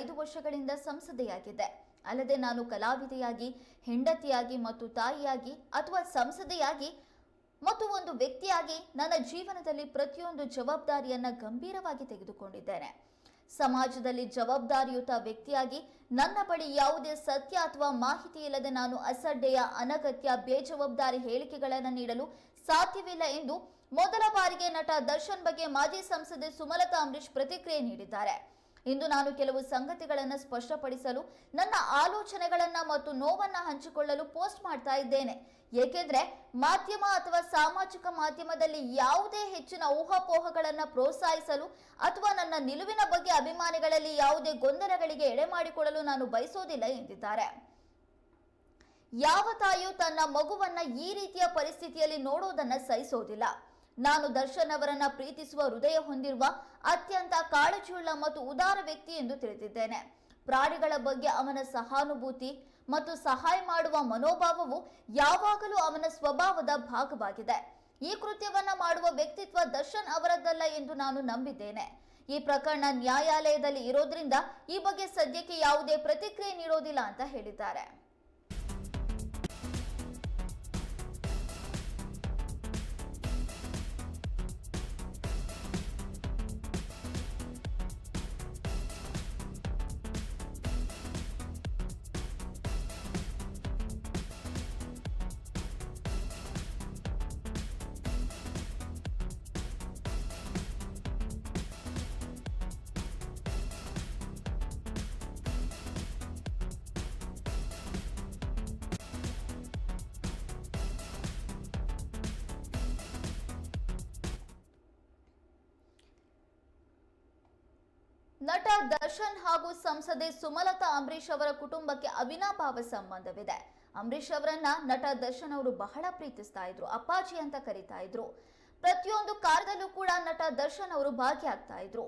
ಐದು ವರ್ಷಗಳಿಂದ ಸಂಸದೆಯಾಗಿದೆ. ಅಲ್ಲದೆ ನಾನು ಕಲಾವಿದೆಯಾಗಿ, ಹೆಂಡತಿಯಾಗಿ ಮತ್ತು ತಾಯಿಯಾಗಿ ಅಥವಾ ಸಂಸದೆಯಾಗಿ ಮತ್ತು ಒಂದು ವ್ಯಕ್ತಿಯಾಗಿ ನನ್ನ ಜೀವನದಲ್ಲಿ ಪ್ರತಿಯೊಂದು ಜವಾಬ್ದಾರಿಯನ್ನು ಗಂಭೀರವಾಗಿ ತೆಗೆದುಕೊಂಡಿದ್ದೇನೆ. ಸಮಾಜದಲ್ಲಿ ಜವಾಬ್ದಾರಿಯುತ ವ್ಯಕ್ತಿಯಾಗಿ ನನ್ನ ಬಳಿ ಯಾವುದೇ ಸತ್ಯ ಅಥವಾ ಮಾಹಿತಿ ಇಲ್ಲದೆ ನಾನು ಅಸಡ್ಡೆಯ, ಅನಗತ್ಯ, ಬೇಜವಾಬ್ದಾರಿ ಹೇಳಿಕೆಗಳನ್ನು ನೀಡಲು ಸಾಧ್ಯವಿಲ್ಲ ಎಂದು ಮೊದಲ ಬಾರಿಗೆ ನಟ ದರ್ಶನ್ ಬಗ್ಗೆ ಮಾಜಿ ಸಂಸದೆ ಸುಮಲತಾ ಅಂಬರೀಶ್ ಪ್ರತಿಕ್ರಿಯೆ ನೀಡಿದ್ದಾರೆ. ಇಂದು ನಾನು ಕೆಲವು ಸಂಗತಿಗಳನ್ನು ಸ್ಪಷ್ಟಪಡಿಸಲು, ನನ್ನ ಆಲೋಚನೆಗಳನ್ನ ಮತ್ತು ನೋವನ್ನ ಹಂಚಿಕೊಳ್ಳಲು ಪೋಸ್ಟ್ ಮಾಡ್ತಾ ಇದ್ದೇನೆ. ಏಕೆಂದ್ರೆ, ಮಾಧ್ಯಮ ಅಥವಾ ಸಾಮಾಜಿಕ ಮಾಧ್ಯಮದಲ್ಲಿ ಯಾವುದೇ ಹೆಚ್ಚಿನ ಊಹಾಪೋಹಗಳನ್ನು ಪ್ರೋತ್ಸಾಹಿಸಲು ಅಥವಾ ನನ್ನ ನಿಲುವಿನ ಬಗ್ಗೆ ಅಭಿಮಾನಿಗಳಲ್ಲಿ ಯಾವುದೇ ಗೊಂದಲಗಳಿಗೆ ಎಡೆ ಮಾಡಿಕೊಳ್ಳಲು ನಾನು ಬಯಸೋದಿಲ್ಲ ಎಂದಿದ್ದಾರೆ. ಯಾವ ತಾಯಿಯು ತನ್ನ ಮಗುವನ್ನ ಈ ರೀತಿಯ ಪರಿಸ್ಥಿತಿಯಲ್ಲಿ ನೋಡೋದನ್ನ ಸಹಿಸೋದಿಲ್ಲ. ನಾನು ದರ್ಶನ್ ಅವರನ್ನ ಪ್ರೀತಿಸುವ ಹೃದಯ ಹೊಂದಿರುವ ಅತ್ಯಂತ ಕಾಳಜಿಯುಳ್ಳ ಮತ್ತು ಉದಾರ ವ್ಯಕ್ತಿ ಎಂದು ತಿಳಿದಿದ್ದೇನೆ. ಪ್ರಾಣಿಗಳ ಬಗ್ಗೆ ಅವನ ಸಹಾನುಭೂತಿ ಮತ್ತು ಸಹಾಯ ಮಾಡುವ ಮನೋಭಾವವು ಯಾವಾಗಲೂ ಅವನ ಸ್ವಭಾವದ ಭಾಗವಾಗಿದೆ. ಈ ಕೃತ್ಯವನ್ನ ಮಾಡುವ ವ್ಯಕ್ತಿತ್ವ ದರ್ಶನ್ ಅವರದ್ದಲ್ಲ ಎಂದು ನಾನು ನಂಬಿದ್ದೇನೆ. ಈ ಪ್ರಕರಣ ನ್ಯಾಯಾಲಯದಲ್ಲಿ ಇರೋದ್ರಿಂದ ಈ ಬಗ್ಗೆ ಸದ್ಯಕ್ಕೆ ಯಾವುದೇ ಪ್ರತಿಕ್ರಿಯೆ ನೀಡೋದಿಲ್ಲ ಅಂತ ಹೇಳಿದ್ದಾರೆ. ನಟ ದರ್ಶನ್ ಹಾಗೂ ಸಂಸದೆ ಸುಮಲತಾ ಅಂಬರೀಷ್ ಅವರ ಕುಟುಂಬಕ್ಕೆ ಅವಿನಾಭಾವ ಸಂಬಂಧವಿದೆ. ಅಂಬರೀಷ್ ಅವರನ್ನ ನಟ ದರ್ಶನ್ ಅವರು ಬಹಳ ಪ್ರೀತಿಸ್ತಾ ಇದ್ರು, ಅಪ್ಪಾಜಿ ಅಂತ ಕರಿತಾ ಇದ್ರು. ಪ್ರತಿಯೊಂದು ಕಾರ್ಯದಲ್ಲೂ ಕೂಡ ನಟ ದರ್ಶನ್ ಅವರು ಭಾಗಿಯಾಗ್ತಾ ಇದ್ರು.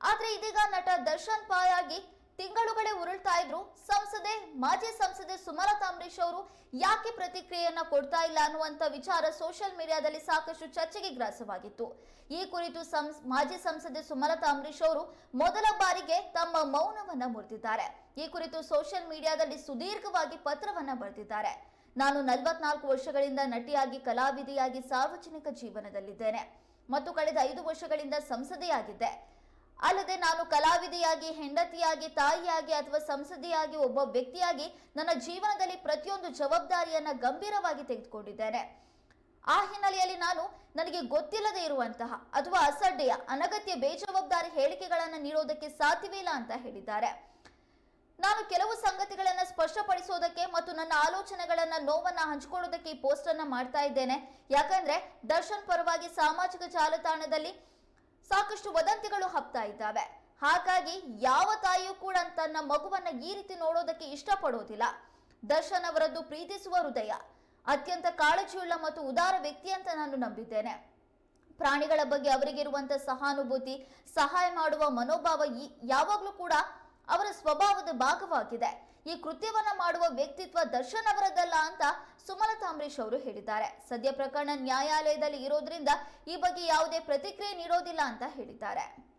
ಆದ್ರೆ ಇದೀಗ ನಟ ದರ್ಶನ್ ಪಾಯಾಗಿ ತಿಂಗಳುಗಳೇ ಉರುಳ್ತಾ ಇದ್ರು. ಸಂಸದೆ, ಮಾಜಿ ಸಂಸದೆ ಸುಮಲತಾ ಅಂಬರೀಶ್ ಅವರು ಯಾಕೆ ಪ್ರತಿಕ್ರಿಯೆಯನ್ನ ಕೊಡ್ತಾ ಇಲ್ಲ ಅನ್ನುವಂತ ವಿಚಾರ ಸೋಷಿಯಲ್ ಮೀಡಿಯಾದಲ್ಲಿ ಸಾಕಷ್ಟು ಚರ್ಚೆಗೆ ಗ್ರಾಸವಾಗಿತ್ತು. ಈ ಕುರಿತು ಮಾಜಿ ಸಂಸದೆ ಸುಮಲತಾ ಅಂಬರೀಶ್ ಅವರು ಮೊದಲ ಬಾರಿಗೆ ತಮ್ಮ ಮೌನವನ್ನ ಮುರಿದಿದ್ದಾರೆ. ಈ ಕುರಿತು ಸೋಷಿಯಲ್ ಮೀಡಿಯಾದಲ್ಲಿ ಸುದೀರ್ಘವಾಗಿ ಪತ್ರವನ್ನ ಬರೆದಿದ್ದಾರೆ. ನಾನು ನಲವತ್ನಾಲ್ಕು ವರ್ಷಗಳಿಂದ ನಟಿಯಾಗಿ, ಕಲಾವಿದೆಯಾಗಿ ಸಾರ್ವಜನಿಕ ಜೀವನದಲ್ಲಿದ್ದೇನೆ. ಮತ್ತು ಕಳೆದ ಐದು ವರ್ಷಗಳಿಂದ ಸಂಸದೆಯಾಗಿದ್ದೆ. ಅಲ್ಲದೆ ನಾನು ಕಲಾವಿದೆಯಾಗಿ, ಹೆಂಡತಿಯಾಗಿ, ತಾಯಿಯಾಗಿ ಅಥವಾ ಸಂಸದೆಯಾಗಿ ಒಬ್ಬ ವ್ಯಕ್ತಿಯಾಗಿ ನನ್ನ ಜೀವನದಲ್ಲಿ ಪ್ರತಿಯೊಂದು ಜವಾಬ್ದಾರಿಯನ್ನ ಗಂಭೀರವಾಗಿ ತೆಗೆದುಕೊಂಡಿದ್ದೇನೆ. ಆ ಹಿನ್ನೆಲೆಯಲ್ಲಿ ನಾನು ನನಗೆ ಗೊತ್ತಿಲ್ಲದೆ ಇರುವಂತಹ ಅಥವಾ ಅಸಡ್ಡೆಯ, ಅನಗತ್ಯ ಬೇಜವಾಬ್ದಾರಿ ಹೇಳಿಕೆಗಳನ್ನು ನೀಡೋದಕ್ಕೆ ಸಾಧ್ಯವಿಲ್ಲ ಅಂತ ಹೇಳಿದ್ದಾರೆ. ನಾನು ಕೆಲವು ಸಂಗತಿಗಳನ್ನ ಸ್ಪಷ್ಟಪಡಿಸೋದಕ್ಕೆ ಮತ್ತು ನನ್ನ ಆಲೋಚನೆಗಳನ್ನ ನೋವನ್ನ ಹಂಚಿಕೊಳ್ಳೋದಕ್ಕೆ ಈ ಪೋಸ್ಟ್ ಅನ್ನ ಮಾಡ್ತಾ ಇದ್ದೇನೆ. ಯಾಕಂದ್ರೆ ದರ್ಶನ್ ಪರವಾಗಿ ಸಾಮಾಜಿಕ ಜಾಲತಾಣದಲ್ಲಿ ಸಾಕಷ್ಟು ವದಂತಿಗಳು ಹಬ್ತಾ ಇದ್ದಾವೆ. ಹಾಗಾಗಿ ಯಾವ ತಾಯಿಯೂ ಕೂಡ ತನ್ನ ಮಗುವನ್ನ ಈ ರೀತಿ ನೋಡೋದಕ್ಕೆ ಇಷ್ಟಪಡೋದಿಲ್ಲ. ದರ್ಶನ್ ಅವರದ್ದು ಪ್ರೀತಿಸುವ ಹೃದಯ. ಅತ್ಯಂತ ಕಾಳಜಿಯುಳ್ಳ ಮತ್ತು ಉದಾರ ವ್ಯಕ್ತಿ ಅಂತ ನಾನು ನಂಬಿದ್ದೇನೆ. ಪ್ರಾಣಿಗಳ ಬಗ್ಗೆ ಅವರಿಗಿರುವಂತ ಸಹಾನುಭೂತಿ, ಸಹಾಯ ಮಾಡುವ ಮನೋಭಾವ ಈ ಯಾವಾಗಲೂ ಕೂಡ ಅವರ ಸ್ವಭಾವದ ಭಾಗವಾಗಿದೆ. ಈ ಕೃತ್ಯವನ್ನ ಮಾಡುವ ವ್ಯಕ್ತಿತ್ವ ದರ್ಶನ್ ಅವರದ್ದಲ್ಲ ಅಂತ ಸುಮಲತಾ ಅಂಬರೀಶ್ ಅವರು ಹೇಳಿದ್ದಾರೆ. ಸದ್ಯ ಪ್ರಕರಣ ನ್ಯಾಯಾಲಯದಲ್ಲಿ ಇರೋದ್ರಿಂದ ಈ ಬಗ್ಗೆ ಯಾವುದೇ ಪ್ರತಿಕ್ರಿಯೆ ನೀಡೋದಿಲ್ಲ ಅಂತ ಹೇಳಿದ್ದಾರೆ.